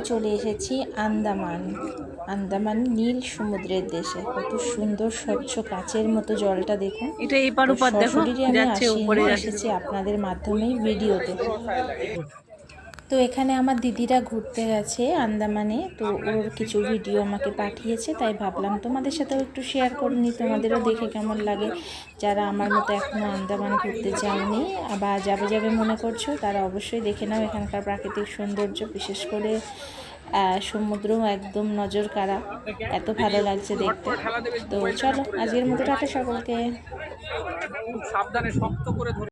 চলে এসেছি আন্দামান। আন্দামান নীল সমুদ্রের দেশে। কত সুন্দর স্বচ্ছ কাচের মতো জলটা দেখুন। এটা এপার পার ওপার দেখো আমি যাচ্ছে উপরে এসেছি আপনাদের মাধ্যমে ভিডিওতে। তো এখানে আমার দিদিরা ঘুরতে গেছে আন্দামানে, তো ওর কিছু ভিডিও আমাকে পাঠিয়েছে, তাই ভাবলাম তোমাদের সাথেও একটু শেয়ার করে তোমাদেরও দেখে কেমন লাগে। যারা আমার মতো এখনও আন্দামান ঘুরতে যায়নি বা যাবে যাবে মনে করছ, তারা অবশ্যই দেখে নাও এখানকার প্রাকৃতিক সৌন্দর্য, বিশেষ করে সমুদ্র একদম নজর কাড়া এত ভালো লাগছে দেখতে। তো চলো, আজকের মতো টাটা সকলকে। সাবধানে শক্ত করে